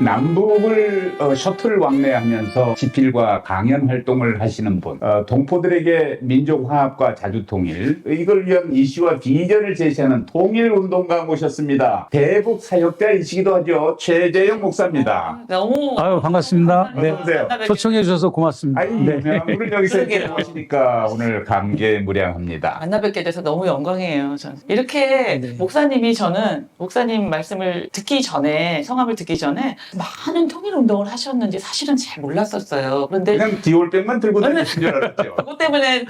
남북을 어, 셔틀 왕래하면서 집필과 강연 활동을 하시는 분, 어, 동포들에게 민족 화합과 자주 통일, 이걸 위한 이슈와 비전을 제시하는 통일 운동가 모셨습니다. 대북 사역자이시기도 하죠. 최재영 목사입니다. 너무 아유 반갑습니다. 네. 어서오세요. 초청해 주셔서 고맙습니다. 아이, 네. 유명한 분을 여기서 이렇게 그러게요. 모시니까 오늘 감개무량합니다. 만나 뵙게 돼서 너무 영광이에요. 저는. 이렇게 네. 목사님이 저는 목사님 말씀을 듣기 전에 성함을 듣기 전에 많은 통일 운동을 하셨는지 사실은 잘 몰랐었어요. 그런데 그냥 디올백만 들고 다니신 줄 알았죠. 그것 때문에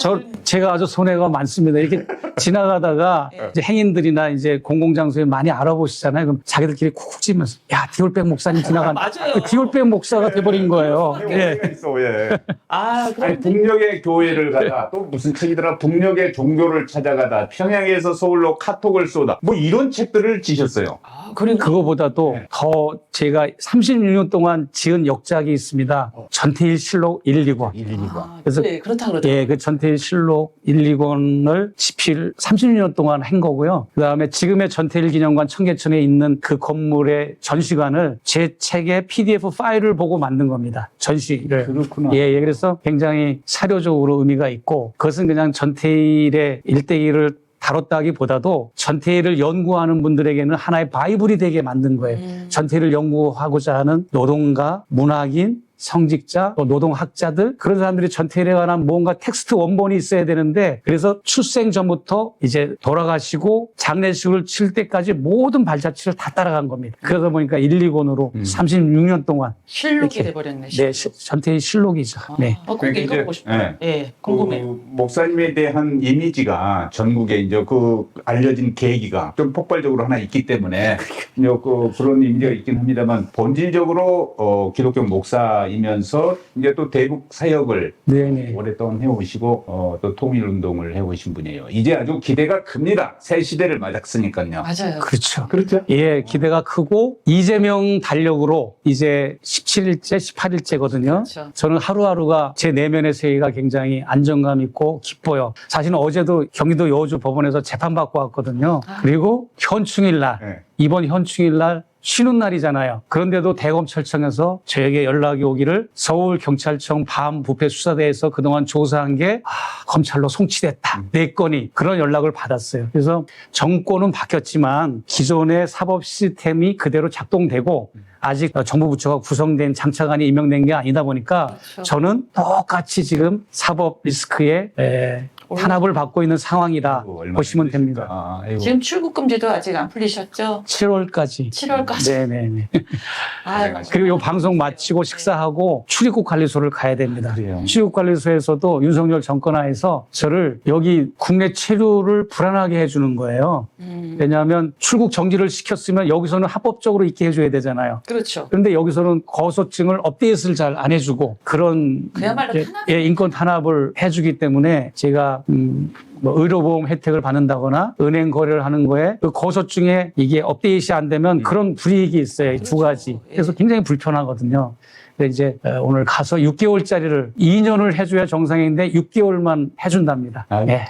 저 사실 제가 아주 손해가 많습니다. 이렇게 지나가다가 네. 이제 행인들이나 이제 공공장소에 많이 알아보시잖아요. 그럼 자기들끼리 쿡쿡 찌면서 야 디올백 목사님 지나간 맞아요. 그 디올백 목사가 돼버린 거예요. 예. 예. 있어, 예. 아 아니, 그런데 북녘의 교회를 가다 또 무슨 책이더라 북녘의 종교를 찾아가다 평양에서 서울로 카톡을 쏘다 뭐 이런 책들을 지셨어요. 아, 그리고 그거보다도 네. 더 제가 36년 동안 지은 역작이 있습니다. 전태일 실록 1, 2권. 1, 2권. 아, 그래서- 네, 그렇다 그러죠. 예, 그 전태일 실록 1, 2권을 집필 30년 동안 한 거고요. 그 다음에 지금의 전태일 기념관 청계천에 있는 그 건물의 전시관을 제 책의 PDF 파일을 보고 만든 겁니다. 전시를. 그렇구나. 예, 예, 그래서 굉장히 사료적으로 의미가 있고 그것은 그냥 전태일의 일대기를 다뤘다기보다도 전태일을 연구하는 분들에게는 하나의 바이블이 되게 만든 거예요. 음. 전태일을 연구하고자 하는 노동가, 문학인, 성직자, 또 노동학자들 그런 사람들이 전태일에 관한 뭔가 텍스트 원본이 있어야 되는데 그래서 출생 전부터 이제 돌아가시고 장례식을 칠 때까지 모든 발자취를 다 따라간 겁니다. 그러다 보니까 1, 2권으로 음. 36년 동안 실록이 이렇게. 돼버렸네. 네, 시- 전태일 실록이죠. 아, 네. 어, 꼭 그러니까 이제- 읽어보고 싶어요. 예, 궁금해요. 그 목사님에 대한 이미지가 전국에 이제 그 알려진 계기가 좀 폭발적으로 하나 있기 때문에 이제 그 그런 이미지가 있긴 합니다만 본질적으로 어, 기독교 목사 이면서 이제 또 대북 사역을 네네. 오랫동안 해오시고 어, 또 통일 운동을 해오신 분이에요. 이제 아주 기대가 큽니다. 새 시대를 맞았으니까요. 맞아요. 그렇죠. 그렇죠. 예, 기대가 크고 이재명 달력으로 이제 17일째, 18일째거든요. 그렇죠. 저는 하루하루가 제 내면의 세계가 굉장히 안정감 있고 기뻐요. 사실은 어제도 경기도 여주 법원에서 재판받고 왔거든요. 아. 그리고 현충일 날, 네. 이번 현충일 날 쉬는 날이잖아요. 그런데도 대검찰청에서 저에게 연락이 오기를 서울경찰청 밤 부패 수사대에서 그동안 조사한 게 아, 검찰로 송치됐다. 네 건이 그런 연락을 받았어요. 그래서 정권은 바뀌었지만 기존의 사법 시스템이 그대로 작동되고 아직 정부 부처가 구성된 장차관이 임명된 게 아니다 보니까 그렇죠. 저는 똑같이 지금 사법 리스크에 에, 탄압을 받고 있는 상황이다 아이고, 얼마나 보시면 힘드실까. 됩니다. 아, 아이고. 지금 출국 금지도 아직 안 풀리셨죠? 7월까지. 7월까지. 네네네. 아, 그리고 이 방송 마치고 식사하고 출입국 관리소를 가야 됩니다. 그래요. 출입국 관리소에서도 윤석열 정권 하에서 저를 여기 국내 체류를 불안하게 해주는 거예요. 음, 왜냐하면 출국 정지를 시켰으면 여기서는 합법적으로 있게 해줘야 되잖아요. 그렇죠. 그런데 여기서는 거소증을 업데이트를 잘 안 해주고 그런 그야말로 예, 탄압. 예, 인권 탄압을 해주기 때문에 제가 음, 뭐 의료보험 혜택을 받는다거나 은행 거래를 하는 거에 그 거소증에 이게 업데이트 안 되면 그런 불이익이 있어요. 그렇죠. 가지. 그래서 예. 굉장히 불편하거든요. 근데 이제 어, 오늘 가서 6개월짜리를 2년을 해줘야 정상인데 6개월만 해준답니다. 아유. 예,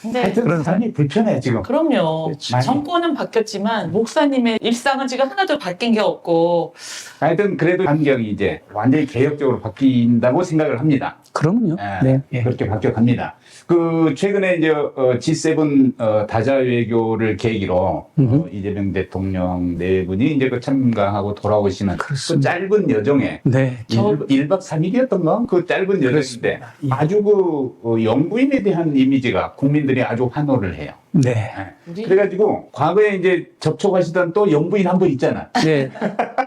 예. 근데 하여튼 그런 삶이 불편해 지금. 그럼요. 그렇죠. 정권은 바뀌었지만 목사님의 일상은 지금 하나도 바뀐 게 없고 하여튼 그래도 환경이 이제 완전히 개혁적으로 바뀐다고 생각을 합니다. 그러면요. 예, 네. 예. 그렇게 바뀌어갑니다. 그 최근에 이제 어, G7 어, 다자 외교를 계기로 어. 이재명 대통령 네 분이 이제 그 참가하고 돌아오시는 그 그렇습니다. 짧은 여정에 네. 저- 1, 박 3일이었던가? 그 짧은 여정인데. 예. 아주 그 어, 영부인에 대한 이미지가 국민들이 아주 환호를 해요. 네. 예. 우리 그래가지고 과거에 이제 접촉하시던 또 영부인 한 분 있잖아. 네.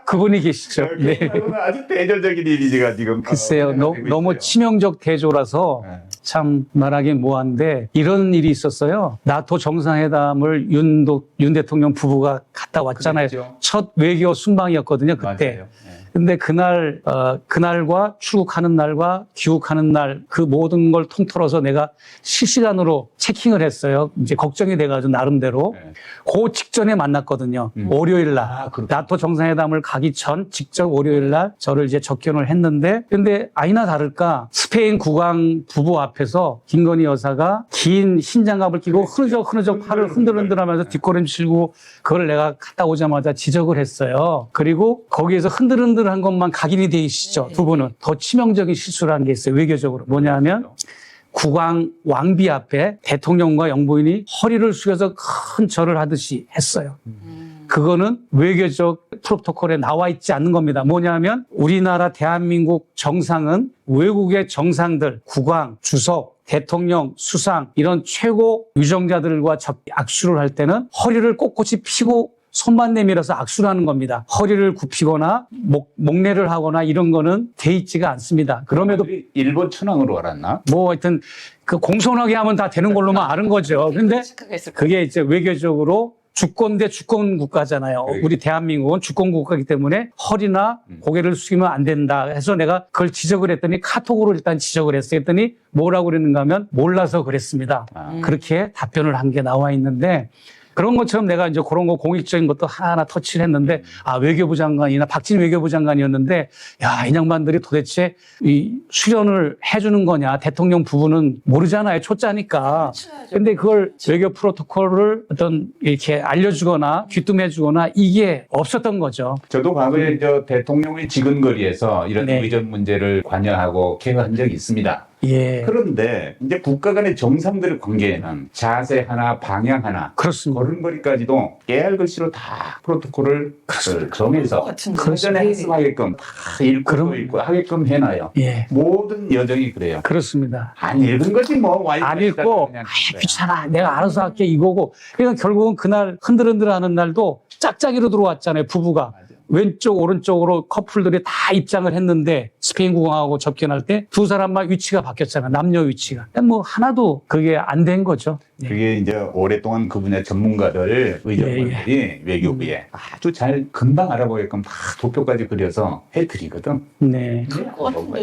그분이 계시죠. 네. 그분은 아주 대절적인 이미지가 지금 글쎄요, 어, 너, 되고 너무 있어요. 치명적 대조라서 예. 참 말하기 뭐한데 이런 일이 있었어요. 나토 정상회담을 윤도, 윤 대통령 부부가 갔다 왔잖아요. 그랬죠. 첫 외교 순방이었거든요, 그때. 맞아요. 예. 근데 그날, 어, 그날과 출국하는 날과 귀국하는 날 그 모든 걸 통틀어서 내가 실시간으로 체킹을 했어요. 이제 걱정이 돼가지고 나름대로. 예. 그 직전에 만났거든요. 음. 월요일 날. 아. 나토 정상회담을 가기 전 직접 월요일 날 저를 이제 접견을 했는데 근데 아니나 다를까 스페인 국왕 부부 앞에서 김건희 여사가 긴흰 장갑을 끼고 흐느적 흐느적 팔을 흔들흔들하면서 뒷걸음치고 그걸 내가 갔다 오자마자 지적을 했어요. 그리고 거기에서 흔들흔들 한 것만 각인이 돼 있시죠. 두 분은 더 치명적인 실수를 한게 있어요. 외교적으로 뭐냐면 국왕 왕비 앞에 대통령과 영부인이 허리를 숙여서 큰 절을 하듯이 했어요. 그거는 외교적 프로토콜에 나와 있지 않는 겁니다. 뭐냐면 우리나라 대한민국 정상은 외국의 정상들, 국왕, 주석, 대통령, 수상 이런 최고 유정자들과 접 악수를 할 때는 허리를 꼿꼿이 피고 손만 내밀어서 악수를 하는 겁니다. 허리를 굽히거나 목, 목례를 하거나 이런 거는 돼 있지가 않습니다. 그럼에도 일본 천황으로 알았나? 뭐 하여튼 그 공손하게 하면 다 되는 걸로만 아는 거죠. 근데 그게 이제 외교적으로 주권 대 주권 국가잖아요. 네. 우리 대한민국은 주권 국가이기 때문에 허리나 음. 고개를 숙이면 안 된다 해서 내가 그걸 지적을 했더니 카톡으로 일단 지적을 했어요. 했더니 뭐라고 그랬는가 하면 몰라서 그랬습니다. 아. 그렇게 답변을 한 게 나와 있는데 그런 것처럼 내가 이제 그런 거 공익적인 것도 하나하나 터치를 했는데 아 외교부 장관이나 박진 외교부 장관이었는데 야 이 양반들이 도대체 이 수련을 해주는 거냐 대통령 부부는 모르잖아요 초짜니까 근데 그걸 외교 프로토콜을 어떤 이렇게 알려주거나 귀뜸해주거나 이게 없었던 거죠. 저도 과거에 저 대통령의 지근거리에서 이런 네. 의전 문제를 관여하고 개혁한 적이 있습니다. 예. 그런데 이제 국가 간의 정상들의 관계에는 자세 하나, 방향 하나, 그렇습니다. 걸음걸이까지도 깨알 글씨로 다 프로토콜을 그 정해서 같은데. 사전에 학습하게끔 다 읽고 그럼- 또 읽고 하게끔 해놔요. 예. 모든 여정이 그래요. 그렇습니다. 안 읽은 거지 뭐. 와이프 안 읽고 그냥 아, 귀찮아 내가 알아서 할게 이거고 그러니까 결국은 그날 흔들흔들 하는 날도 짝짝이로 들어왔잖아요 부부가 맞아. 왼쪽 오른쪽으로 커플들이 다 입장을 했는데 스페인 국왕하고 접견할 때 두 사람만 위치가 바뀌었잖아 남녀 위치가 근데 뭐 하나도 그게 안 된 거죠 예. 그게 이제 오랫동안 그 분야 전문가들 의정관들이 외교부에 아주 잘 금방 알아보게끔 다 도표까지 그려서 해드리거든. 네.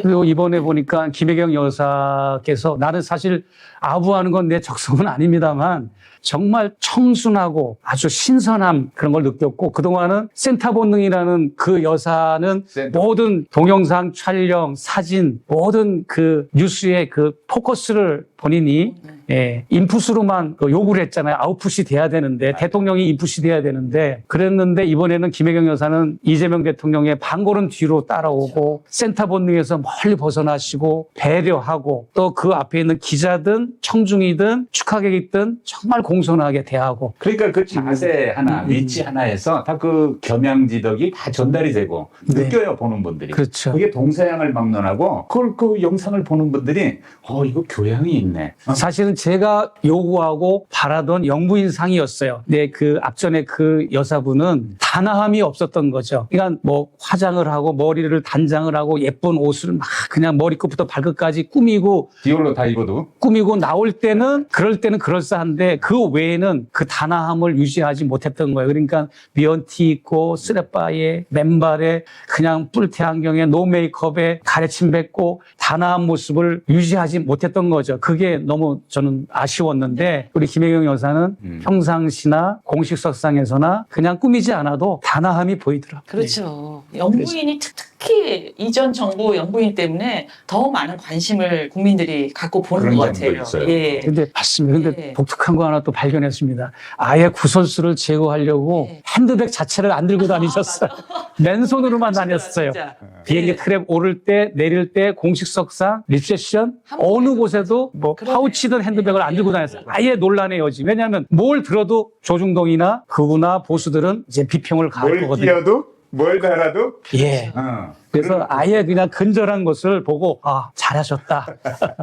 그리고 이번에 보니까 김혜경 여사께서 나는 사실 아부하는 건 내 적성은 아닙니다만 정말 청순하고 아주 신선함 그런 걸 느꼈고 그동안은 센터 본능이라는 그 여사는 센터. 모든 동영상 촬영, 사진, 모든 그 뉴스의 그 포커스를 본인이 예, 인풋으로만 그 요구를 했잖아요. 아웃풋이 돼야 되는데 대통령이 인풋이 돼야 되는데 그랬는데 이번에는 김혜경 여사는 이재명 대통령의 반걸음 뒤로 따라오고 센터 본능에서 멀리 벗어나시고 배려하고 또 그 앞에 있는 기자든 청중이든 축하객이든 정말 공손하게 대하고 그러니까 그 자세 하나, 음. 위치 하나에서 다 그 겸양지덕이 다 전달이 되고 네. 느껴요 보는 분들이. 그렇죠. 그게 동 서양을 막론하고 그걸 그 영상을 보는 분들이 어 이거 교양이 있네. 어, 사실은 제가 요구하고 바라던 영부인 상이었어요. 근데 그 앞전에 그 여사분은 단아함이 없었던 거죠. 그러니까 뭐 화장을 하고 머리를 단장을 하고 예쁜 옷을 막 그냥 머리끝부터 발끝까지 꾸미고 디올로 다 입어도 꾸미고 나올 때는 그럴 때는 그럴싸한데 그 외에는 그 단아함을 유지하지 못했던 거예요. 그러니까 미연티 입고 쓰레빠에 맨발에 그냥 뿔테 안경에 노 메이크업 에 가래침 뱉고 단아한 모습을 유지하지 못했던 거죠. 그게 너무 저는 아쉬웠는데 우리 김혜경 여사는 음. 평상시나 공식석상에서나 그냥 꾸미지 않아도 단아함이 보이더라고요. 그렇죠. 영부인이 특 히 이전 정부 영부인 때문에 더 많은 관심을 국민들이 갖고 보는 것 같아요. 있어요. 예. 근데 맞습니다. 근데 네. 독특한 거 하나 또 발견했습니다. 아예 구설수를 제거하려고 네. 핸드백 자체를 안 들고 다니셨어요. 맨손으로만 다녔어요. 진짜. 비행기 네. 트랩 오를 때 내릴 때 공식 석상 리셉션 한 어느 곳에도 뭐. 파우치든 핸드백을 안 들고 네. 다녔어요. 아예 논란의 여지. 왜냐하면 뭘 들어도 조중동이나 그우나 보수들은 이제 비평을 가할 뭘 거거든요. 끼어도 뭘 달아도 예. 어. 그래서 아예 그냥 근절한 것을 보고 아 잘하셨다.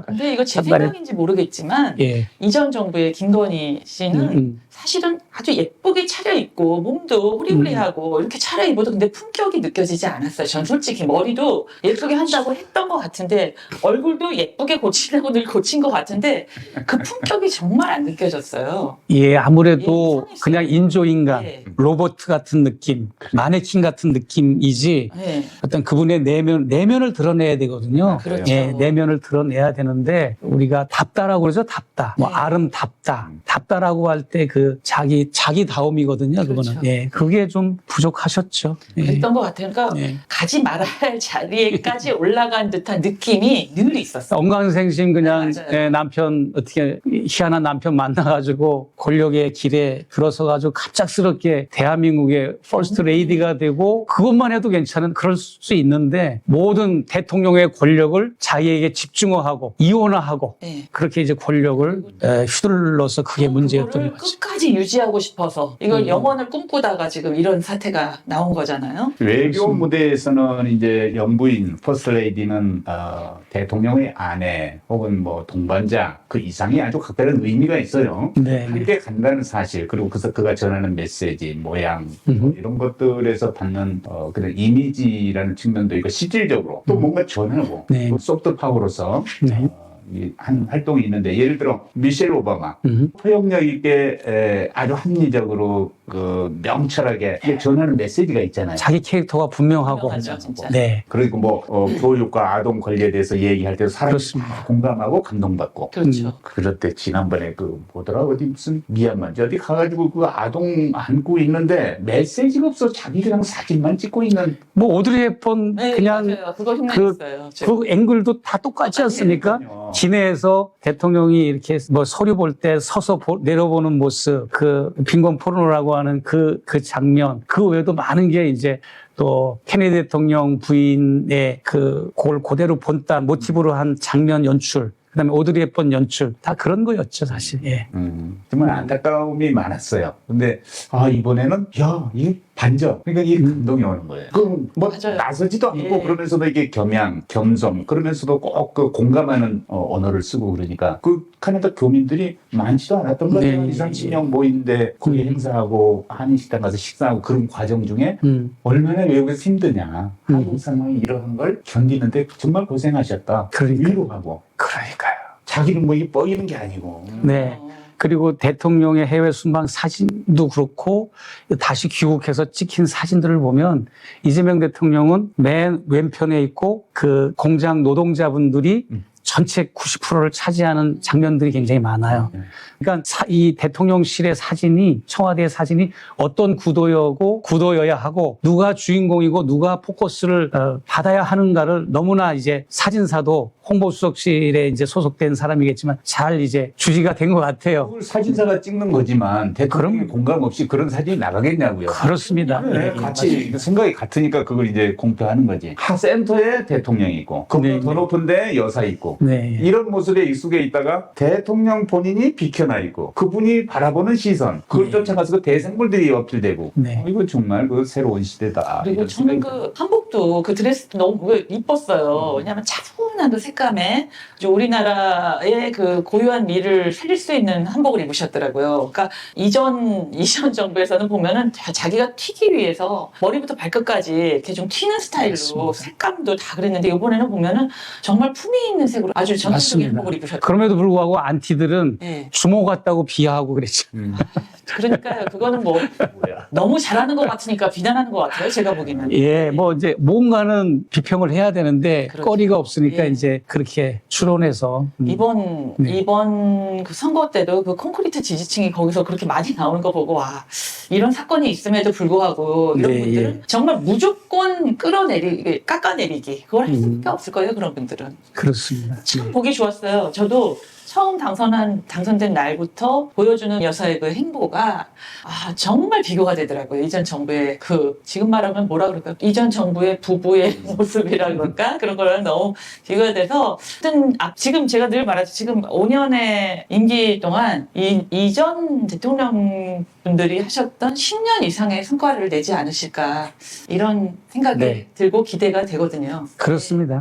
근데 이거 제. 생각인지 모르겠지만 예. 이전 정부의 김건희 씨는 음, 음. 사실은 아주 예쁘게 차려입고 몸도 호리호리하고 이렇게 차려입어도 근데 품격이 느껴지지 않았어요. 전 솔직히 머리도 예쁘게 한다고 했던 것 같은데 얼굴도 예쁘게 고치려고 늘 고친 것 같은데 그 품격이 정말 안 느껴졌어요. 예, 아무래도 예, 이상했어요. 그냥 인조인간, 예. 로봇 같은 느낌, 마네킹 같은 느낌이지 네. 어떤 그 그분의 내면 내면을 드러내야 되거든요. 그렇죠. 예, 내면을 드러내야 되는데 우리가 답다라고 그러죠. 답다. 뭐 네. 아름답다. 답다라고 할 때 그 자기 자기다움이거든요. 그거는. 그렇죠. 예. 그게 좀 부족하셨죠. 예. 그랬던 것 같아요. 그러니까 예. 가지 말아야 할 자리에까지 올라간 듯한 느낌이 늘 있었어요. 엉강생심 그냥 네, 맞아요. 예, 남편 어떻게 희한한 남편 만나가지고 권력의 길에 들어서가지고 갑작스럽게 대한민국의 퍼스트 레이디가 되고 그것만 해도 괜찮은 그럴 수 있는 데 모든 대통령의 권력을 자기에게 집중화하고 이원화하고 네. 그렇게 이제 권력을 에, 휘둘러서 그게 문제였던 그거를 거죠. 끝까지 유지하고 싶어서 이걸 음. 영원을 꿈꾸다가 지금 이런 사태가 나온 거잖아요. 외교 무대에서는 이제 영부인 퍼스트레이디는 어, 대통령의 아내 혹은 뭐 동반자 그 이상이 아주 각별한 의미가 있어요. 네. 함께 간다는 사실 그리고 그래서 그가 전하는 메시지 모양 뭐 음. 이런 것들에서 받는 어, 그런 이미지라는 측면 도 있고 실질적으로 또 뭔가 전하고 네. 또 소프트 파워로서 네. 어, 이한 활동이 있는데 예를 들어 미셸 오바마 음. 포용력 있게 에, 아주 합리적으로 그 명철하게 전하는 메시지가 있잖아요. 자기 캐릭터가 분명하고 분명하죠, 진짜. 네. 그리고 뭐 어, 교육과 아동 권리에 대해서 얘기할 때도 사람이 그렇습니다. 다 공감하고 감동받고 그렇죠. 음. 그럴 때 지난번에 그 뭐더라 어디 무슨 미얀마인지 어디 가가지고 그 아동 안고 있는데 메시지가 없어 자기 그냥 사진만 찍고 있는 뭐 오드리 헵번 네, 그냥 맞아요. 그거 흉내냈어요. 제가. 그 앵글도 다 똑같지 않습니까? 그러니까요. 기내에서 대통령이 이렇게 뭐 서류 볼 때 서서 보- 내려보는 모습, 그 빈곤 포르노라고 하는 그, 그 장면, 그 외에도 많은 게 이제 또 케네디 대통령 부인의 그, 그걸 그대로 본따 모티브로 한 장면 연출, 그 다음에 오드리 헵번 연출, 다 그런 거였죠, 사실. 예. 음, 정말 안타까움이 많았어요. 근데 아 이번에는 야 이게 반전. 그러니까 이게 감동이 오는 거예요. 그뭐 맞아요. 나서지도 않고 예. 그러면서도 이게 겸양, 겸손, 그러면서도 꼭 그 공감하는 어, 언어를 쓰고 그러니까 그 캐나다 교민들이 많지도 않았던 거예요. 네. 2, 30명 모인데 거기 음. 행사하고 한인식당 가서 식사하고 그런 과정 중에 음, 얼마나 외국에서 힘드냐. 음. 한국 상황이 이러한 걸 견디는데 정말 고생하셨다. 그러니까. 위로하고 그러니까요. 자기는 뭐 이게 뻐기는 게 아니고. 네. 어. 그리고 대통령의 해외 순방 사진도 그렇고 다시 귀국해서 찍힌 사진들을 보면 이재명 대통령은 맨 왼편에 있고 그 공장 노동자분들이 음. 전체 90%를 차지하는 장면들이 굉장히 많아요. 네. 그러니까 사- 이 대통령실의 사진이 청와대의 사진이 어떤 구도여고 구도여야 하고 누가 주인공이고 누가 포커스를 어, 받아야 하는가를 너무나 이제 사진사도 홍보수석실에 이제 소속된 사람이겠지만 잘 이제 주지가 된 것 같아요. 그걸 사진사가 찍는 거지만 대통령이 그럼- 공감 없이 그런 사진이 나가겠냐고요. 그렇습니다. 네, 예, 같이 생각이 같으니까 그걸 이제 공표하는 거지. 하 센터에 대통령이 있고, 그보다 네. 더 높은데 여사 있고. 네. 이런 모습에 익숙해 있다가 대통령 본인이 비켜나 있고 그분이 바라보는 시선 그걸 네. 쫓아가서 그 대생물들이 어필되고 네. 어, 이거 정말 그 새로운 시대다. 그리고 저는 그 한복도 그 드레스도 너무 이뻤어요. 왜냐하면 차분 한그 색감에 아주 우리나라의 그 고유한 미를 살릴 수 있는 한복을 입으셨더라고요. 그러니까 이전 이전 정부에서는 보면은 다 자기가 튀기 위해서 머리부터 발끝까지 이렇게 좀 튀는 스타일로 맞습니다. 색감도 다 그랬는데 이번에는 보면은 정말 품위 있는 색으로 아주 맞습니다. 한복을 입으셨더라고요. 그럼에도 불구하고 안티들은 네. 주모 같다고 비하하고 그랬죠. 음, 그러니까요. 그거는 뭐. 너무 잘하는 것 같으니까 비난하는 것 같아요. 제가 보기에는. 예, 뭐 이제 뭔가는 비평을 해야 되는데 그렇죠. 거리가 없으니까 예. 이제 그렇게 추론해서 음, 이번 네. 이번 그 선거 때도 그 콘크리트 지지층이 거기서 그렇게 많이 나오는 거 보고 와 이런 사건이 있음에도 불구하고 이런 네, 분들은 예. 정말 무조건 끌어내리 깎아내리기 그걸 할 음. 수밖에 없을 거예요 그런 분들은 그렇습니다. 참 보기 좋았어요. 저도 처음 당선한 당선된 날부터 보여주는 여사의 그 행보가 아 정말 비교가 되더라고요. 이전 정부의 그 지금 말하면 뭐라 그럴까요? 이전 정부의 부부의 모습이라 그럴까 그런 거랑 너무 비교가 돼서 하여튼 아, 지금 제가 늘 말하죠. 지금 5년의 임기 동안 이 이전 대통령 분들이 하셨던 10년 이상의 성과를 내지 않으실까 이런 생각이 네. 들고 기대가 되거든요. 그렇습니다.